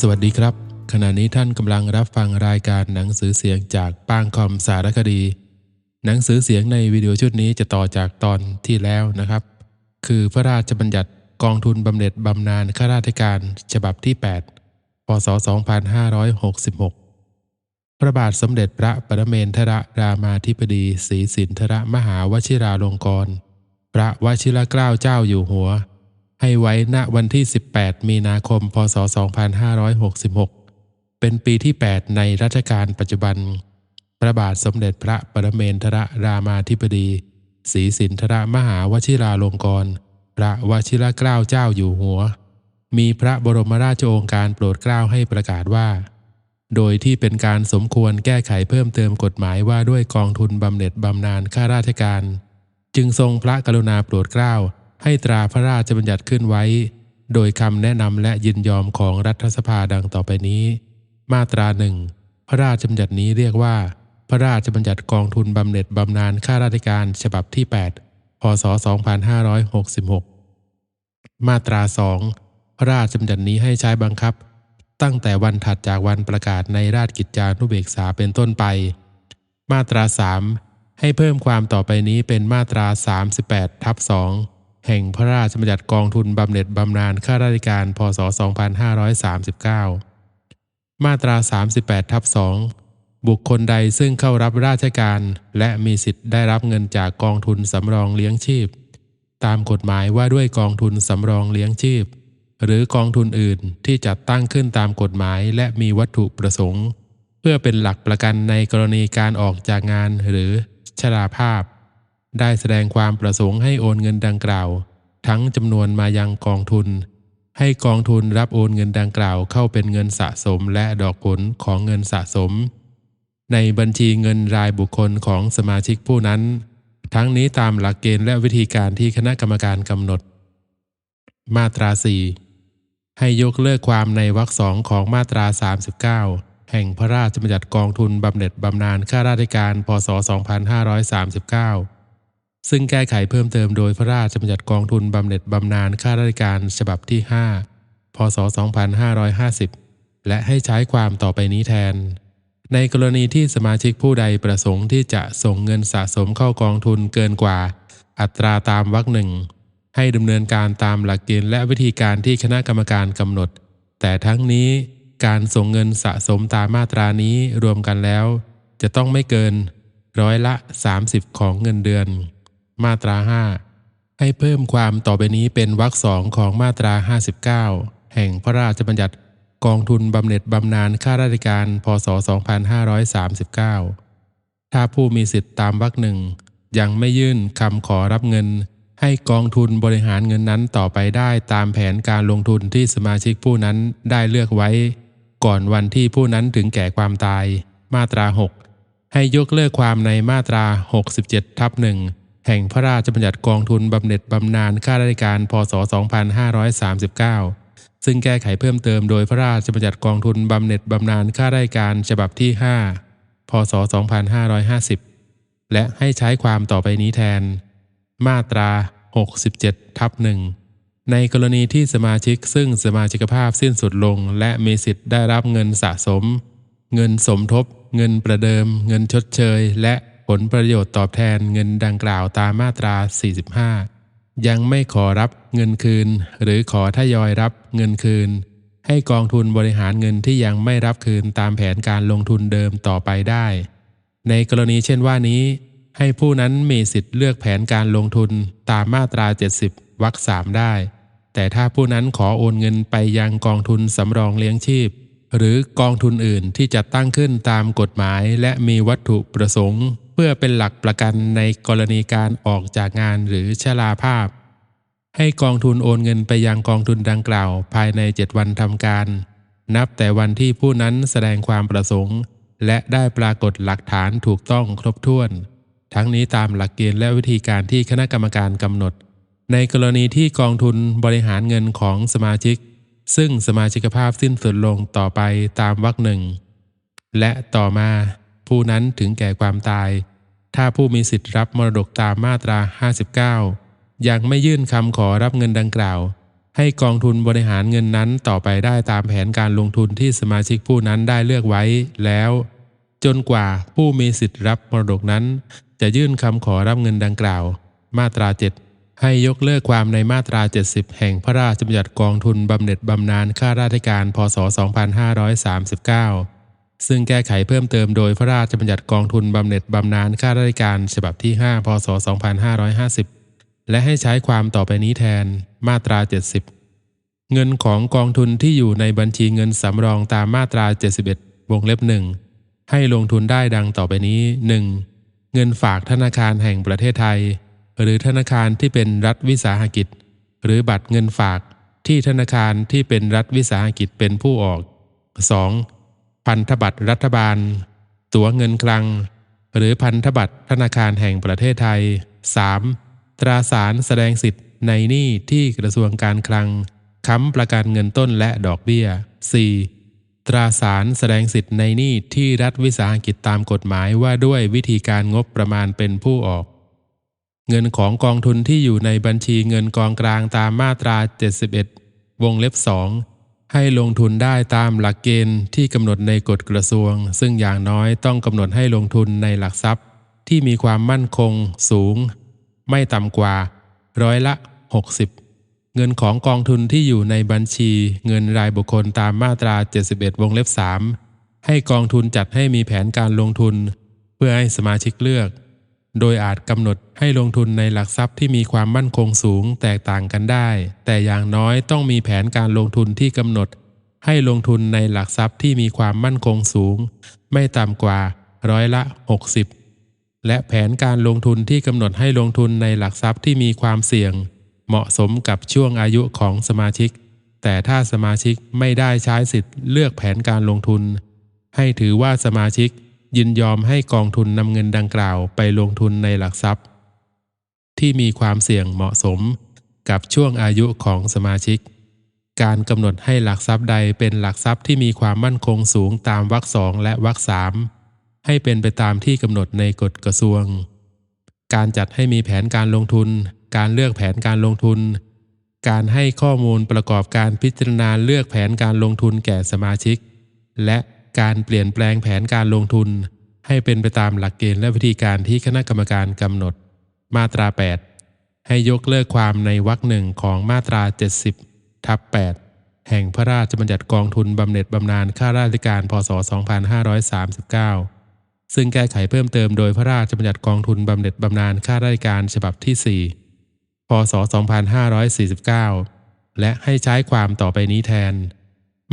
สวัสดีครับ ขณะนี้ท่านกำลังรับฟังรายการหนังสือเสียงจากปางคอมสารคดี หนังสือเสียงในวิดีโอชุดนี้จะต่อจากตอนที่แล้วนะครับ คือพระราชบัญญัติกองทุนบำเหน็จบำนาญข้าราชการฉบับที่ 8 พศ 2566 พระบาทสมเด็จพระปรเมนทรรามาธิบดีศรีสินทรมหาวชิราลงกรณพระวชิรเกล้าเจ้าอยู่หัว ให้ไว้ณวันที่ 18 มีนาคม พศ 2566 เป็นปีที่ 8 ในรัชกาลปัจจุบัน พระบาทสมเด็จพระปรเมนทรรามาธิบดีศรีสินทรมหาวชิราลงกรณพระวชิรเกล้าเจ้าอยู่หัว มีพระบรมราชโองการโปรดเกล้าให้ประกาศว่า โดยที่เป็นการสมควรแก้ไขเพิ่มเติมกฎหมายว่าด้วยกองทุนบำเหน็จบำนาญข้าราชการ จึงทรงพระกรุณาโปรดเกล้า ให้ตราพระราชบัญญัติขึ้นไว้ โดยคำแนะนำและยินยอมของรัฐสภาดังต่อไปนี้ มาตราหนึ่งพระราชบัญญัตินี้เรียกว่า พระราชบัญญัติกองทุนบำเหน็จบำนาญข้าราชการฉบับที่ 8 พศ 2566 มาตราสองพระราชบัญญัตินี้ให้ใช้บังคับ ตั้งแต่วันถัดจากวันประกาศในราชกิจจานุเบกษาเป็นต้นไป มาตรา3ให้เพิ่มความต่อไปนี้เป็นมาตรา 38ทับ2 แห่งพระราชบัญญัติกองทุนบำเหน็จบำนาญข้าราชการ พศ 2539 มาตรา 38 ทับ 2 บุคคลใดซึ่งเข้ารับราชการ และมีสิทธิ์ได้รับเงินจากกองทุนสำรองเลี้ยงชีพ ตามกฎหมายว่าด้วยกองทุนสำรองเลี้ยงชีพ หรือกองทุนอื่นที่จัดตั้งขึ้นตามกฎหมายและมีวัตถุประสงค์ เพื่อเป็นหลักประกันในกรณีการออกจากงานหรือชราภาพ ได้แสดงความประสงค์ให้โอนเงินดังกล่าว ทั้งจำนวนมายังกองทุน ให้กองทุนรับโอนเงินดังกล่าวเข้าเป็นเงินสะสมและดอกผลของเงินสะสม ในบัญชีเงินรายบุคคลของสมาชิกผู้นั้น ทั้งนี้ตามหลักเกณฑ์และวิธีการที่คณะกรรมการกำหนด มาตรา 4 ให้ยกเลิกความในวรรคสองของมาตรา 39แห่งพระราชบัญญัติกองทุนบำเหน็จบำนาญข้าราชการ พศ 2539 ซึ่งแก้ไขเพิ่มเติมโดยพระราชบัญญัติกองทุนบำเหน็จบำนาญข้าราชการฉบับที่ 5 พศ 2550 และให้ใช้ความต่อไปนี้แทน ในกรณีที่สมาชิกผู้ใดประสงค์ที่จะส่งเงินสะสมเข้ากองทุนเกินกว่า อัตราตามวรรคหนึ่ง ให้ดำเนินการตามหลักเกณฑ์และวิธีการที่คณะกรรมการกำหนด แต่ทั้งนี้การส่งเงินสะสมตามมาตรานี้รวมกันแล้ว จะต้องไม่เกินร้อยละ 30 ของเงินเดือน มาตรา 5 ให้เพิ่มความต่อไปนี้เป็นวรรคสองของมาตรา 59 แห่งพระราชบัญญัติกองทุนบำเหน็จบำนาญข้าราชการ พศ 2539 ถ้าผู้มีสิทธิ์ตามวรรคหนึ่งยังไม่ยื่นคำขอรับเงิน ให้กองทุนบริหารเงินนั้นต่อไปได้ตามแผนการลงทุนที่สมาชิกผู้นั้นได้เลือกไว้ ก่อนวันที่ผู้นั้นถึงแก่ความตาย มาตรา 6 ให้ยกเลิกความในมาตรา 67ทับหนึ่ง แห่งพระราชบัญญัติกองทุนบำเหน็จบำนาญข้าราชการ พศ 2539 ซึ่งแก้ไขเพิ่มเติมโดยพระราชบัญญัติกองทุนบำเหน็จบำนาญข้าราชการฉบับที่ 5 พศ 2550 และให้ใช้ความต่อไปนี้แทน มาตรา 67 ทับหนึ่งในกรณีที่สมาชิกซึ่งสมาชิกภาพสิ้นสุดลง และมีสิทธิ์ได้รับเงินสะสม เงินสมทบ เงินประเดิม เงินชดเชย และ ผลประโยชน์ตอบแทนเงินดังกล่าวตามมาตรา 45 ยังไม่ขอรับเงินคืน หรือขอทยอยรับเงินคืน ให้กองทุนบริหารเงินที่ยังไม่รับคืนตามแผนการลงทุนเดิมต่อไปได้ ในกรณีเช่นว่านี้ ให้ผู้นั้นมีสิทธิ์เลือกแผนการลงทุนตามมาตรา 70วรรคสามได้ แต่ถ้าผู้นั้นขอโอนเงินไปยังกองทุนสำรองเลี้ยงชีพหรือกองทุนอื่นที่จะตั้งขึ้นตามกฎหมายและมีวัตถุประสงค์ พื่อเป็นหลักประกันในกรณีการออกจากงานหรือชราภาพ ให้กองทุนโอนเงินไปยังกองทุนดังกล่าว ภายใน 7 วันทำการ นับแต่วันที่ผู้นั้นแสดงความประสงค์ และได้ปรากฏหลักฐานถูกต้องครบถ้วน ทั้งนี้ตามหลักเกณฑ์และวิธีการที่คณะกรรมการกำหนด ในกรณีที่กองทุนบริหารเงินของสมาชิก ซึ่งสมาชิกภาพสิ้นสุดลงต่อไปตามวรรคหนึ่งและต่อมา ผู้นั้นถึงแก่ความตาย ถ้าผู้มีสิทธิ์รับมรดกตามมาตรา 59 ยังไม่ยื่นคำขอรับเงินดังกล่าว ให้กองทุนบริหารเงินนั้นต่อไปได้ตามแผนการลงทุนที่สมาชิกผู้นั้นได้เลือกไว้แล้ว จนกว่าผู้มีสิทธิ์รับมรดกนั้น จะยื่นคำขอรับเงินดังกล่าว มาตรา 7ให้ยกเลิกความในมาตรา 70 แห่งพระราชบัญญัติกองทุนบำเหน็จบำนาญข้าราชการ พศ 2539 ซึ่งแก้ไขเพิ่มเติมโดยพระราชบัญญัติกองทุนบำเหน็จบำนาญข้าราชการฉบับที่ 5 พศ 2550 และให้ใช้ความต่อไปนี้แทนมาตรา 70 เงินของกองทุนที่อยู่ในบัญชีเงินสำรองตามมาตรา 71 วงเล็บหนึ่งให้ลงทุนได้ดังต่อไปนี้ 1. เงินฝากธนาคารแห่งประเทศไทย หรือธนาคารที่เป็นรัฐวิสาหกิจ หรือบัตรเงินฝากที่ธนาคารที่เป็นรัฐวิสาหกิจเป็นผู้ออก 2. พันธบัตรรัฐบาล ตั๋วเงินคลัง หรือพันธบัตรธนาคารแห่งประเทศไทย 3. ตราสารแสดงสิทธิ์ในหนี้ที่กระทรวงการคลัง ค้ำประกันเงินต้นและดอกเบี้ย 4. ตราสารแสดงสิทธิ์ในหนี้ที่รัฐวิสาหกิจตามกฎหมายว่าด้วยวิธีการงบประมาณเป็นผู้ออก เงินของกองทุนที่อยู่ในบัญชีเงินกองกลางตามมาตรา 71 วงเล็บ2 ให้ลงทุนได้ตามหลักเกณฑ์ที่กำหนดในกฎกระทรวง ซึ่งอย่างน้อยต้องกำหนดให้ลงทุนในหลักทรัพย์ ที่มีความมั่นคงสูง ไม่ต่ำกว่าร้อยละ 60 เงินของกองทุนที่อยู่ในบัญชีเงินรายบุคคลตามมาตรา 71 วงเล็บ 3 ให้กองทุนจัดให้มีแผนการลงทุน เพื่อให้สมาชิกเลือก โดยอาจกำหนดให้ลงทุนในหลักทรัพย์ที่มีความมั่นคงสูงแตกต่างกันได้ แต่อย่างน้อยต้องมีแผนการลงทุนที่กำหนด ให้ลงทุนในหลักทรัพย์ที่มีความมั่นคงสูง ไม่ต่ำกว่าร้อยละ 60 และแผนการลงทุนที่กำหนดให้ลงทุนในหลักทรัพย์ที่มีความเสี่ยง เหมาะสมกับช่วงอายุของสมาชิก แต่ถ้าสมาชิกไม่ได้ใช้สิทธิ์เลือกแผนการลงทุน ให้ถือว่าสมาชิก ยินยอมให้กองทุนนำเงินดังกล่าวไปลงทุนในหลักทรัพย์ ที่มีความเสี่ยงเหมาะสมกับช่วงอายุของสมาชิก การกำหนดให้หลักทรัพย์ใดเป็นหลักทรัพย์ที่มีความมั่นคงสูงตามวรรคสองและวรรคสามให้เป็นไปตามที่กำหนดในกฎกระทรวง การจัดให้มีแผนการลงทุน การเลือกแผนการลงทุน การให้ข้อมูลประกอบการพิจารณาเลือกแผนการลงทุนแก่สมาชิก และ การเปลี่ยนแปลงแผนการลงทุน ให้เป็นไปตามหลักเกณฑ์และวิธีการที่คณะกรรมการกำหนด มาตรา 8 ให้ยกเลิกความในวรรคหนึ่งของมาตรา 70 ทับ 8 แห่งพระราชบัญญัติกองทุนบำเหน็จบำนาญข้าราชการพศ 2539 ซึ่งแก้ไขเพิ่มเติมโดยพระราชบัญญัติกองทุนบำเหน็จบำนาญข้าราชการฉบับที่ 4 พศ 2549 และให้ใช้ความต่อไปนี้แทน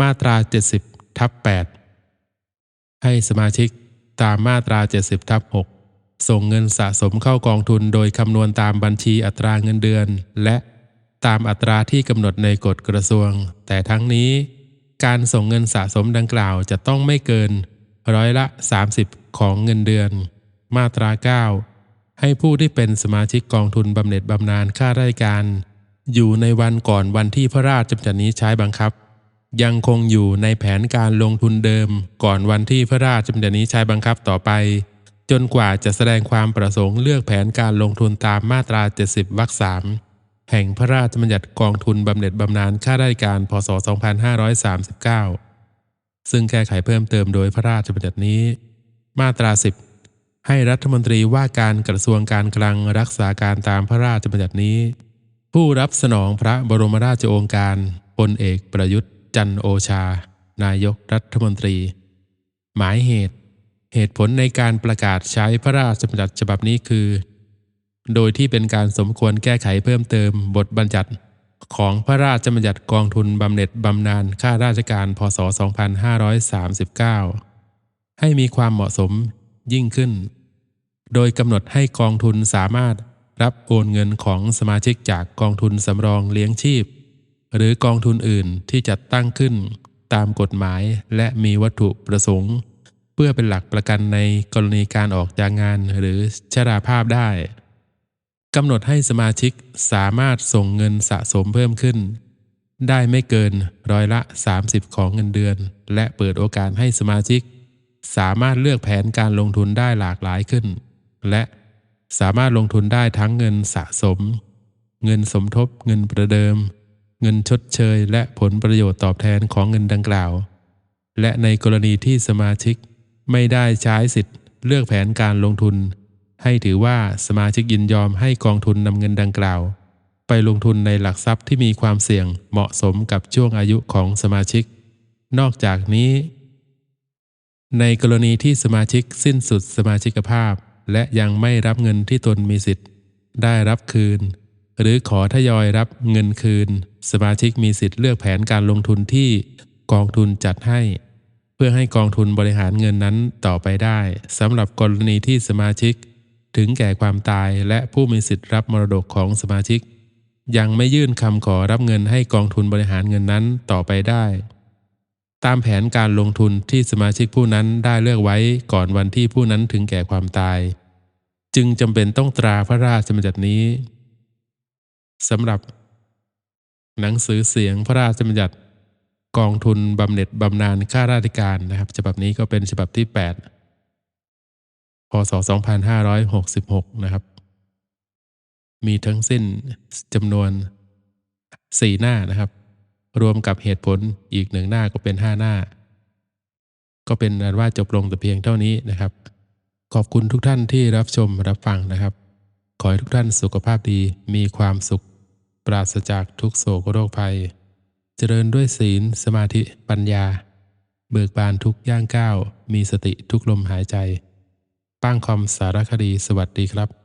มาตรา 70ทับ8 ให้สมาชิกตามมาตรา 70ทับ6ส่งเงินสะสมเข้ากองทุนโดยคำนวณตามบัญชีอัตราเงินเดือน และตามอัตราที่กำหนดในกฎกระทรวง แต่ทั้งนี้ การส่งเงินสะสมดังกล่าวจะต้องไม่เกิน ร้อยละ 30 ของเงินเดือน มาตรา 9 ให้ผู้ที่เป็นสมาชิกกองทุนบำเหน็จบำนาญข้าราชการ อยู่ในวันก่อนวันที่พระราชบัญญัตินี้ใช้บังคับ ยังคงอยู่ในแผนการลงทุนเดิม ก่อนวันที่พระราชบัญญัตินี้ใช้บังคับต่อไป จนกว่าจะแสดงความประสงค์เลือกแผนการลงทุนตามมาตรา 70 วรรคสามแห่งพระราชบัญญัติกองทุนบำเหน็จบำนาญข้าราชการ พศ 2539 ซึ่งแก้ไขเพิ่มเติมโดยพระราชบัญญัตินี้ มาตรา 10 ให้รัฐมนตรีว่าการกระทรวงการคลังรักษาการตามพระราชบัญญัตินี้ ผู้รับสนองพระบรมราชโองการพลเอกประยุทธ์ จันโอชา นายกรัฐมนตรี หมายเหตุ เหตุผลในการประกาศใช้พระราชบัญญัติฉบับนี้คือ โดยที่เป็นการสมควรแก้ไขเพิ่มเติมบทบัญญัติของพระราชบัญญัติกองทุนบำเหน็จบำนาญข้าราชการพศ 2539 ให้มีความเหมาะสมยิ่งขึ้น โดยกำหนดให้กองทุนสามารถรับโอนเงินของสมาชิกจากกองทุนสำรองเลี้ยงชีพ หรือกองทุนอื่นที่จัดตั้งขึ้นตามกฎหมายและมีวัตถุประสงค์ เพื่อเป็นหลักประกันในกรณีการออกจากงานหรือชราภาพได้กำหนดให้สมาชิกสามารถส่งเงินสะสมเพิ่มขึ้น ได้ไม่เกินร้อยละ 30 ของเงินเดือน และเปิดโอกาสให้สมาชิก สามารถเลือกแผนการลงทุนได้หลากหลายขึ้น และสามารถลงทุนได้ทั้งเงินสะสม เงินสมทบเงินประเดิม เงินชดเชย และผลประโยชน์ตอบแทนของเงินดังกล่าว และในกรณีที่สมาชิกไม่ได้ใช้สิทธิ์ เลือกแผนการลงทุน ให้ถือว่าสมาชิกยินยอมให้กองทุนนำเงินดังกล่าว ไปลงทุนในหลักทรัพย์ที่มีความเสี่ยงเหมาะสมกับช่วงอายุของสมาชิก นอกจากนี้ ในกรณีที่สมาชิกสิ้นสุดสมาชิกภาพ และยังไม่รับเงินที่ตนมีสิทธิ์ ได้รับคืน หรือขอทยอยรับเงินคืน สมาชิกมีสิทธิ์เลือกแผนการลงทุนที่กองทุนจัดให้ เพื่อให้กองทุนบริหารเงินนั้นต่อไปได้สำหรับกรณีที่สมาชิก ถึงแก่ความตายและผู้มีสิทธิ์รับมรดกของสมาชิก ยังไม่ยื่นคำขอรับเงินให้กองทุนบริหารเงินนั้นต่อไปได้ ตามแผนการลงทุนที่สมาชิกผู้นั้นได้เลือกไว้ก่อนวันที่ผู้นั้นถึงแก่ความตาย จึงจำเป็นต้องตราพระราชบัญญัตินี้ สำหรับ หนังสือเสียงพระราชบัญญัติกองทุนบำเหน็จบำนาญข้าราชการนะครับ ฉบับนี้ก็เป็นฉบับที่ 8 พศ 2566 นะครับ มีทั้งสิ้นจำนวน 4 หน้านะครับ รวมกับเหตุผลอีกหนึ่งหน้าก็เป็น 5 หน้า ก็เป็นอันว่าจบลงแต่เพียงเท่านี้นะครับ ขอบคุณทุกท่านที่รับชมรับฟังนะครับ ขอให้ทุกท่านสุขภาพดีมีความสุข ปราศจากทุกโศกโรคภัย เจริญด้วยศีล สมาธิปัญญา เบิกบานทุกย่างก้าว มีสติทุกลมหายใจ ป้างคอมสารคดีสวัสดีครับ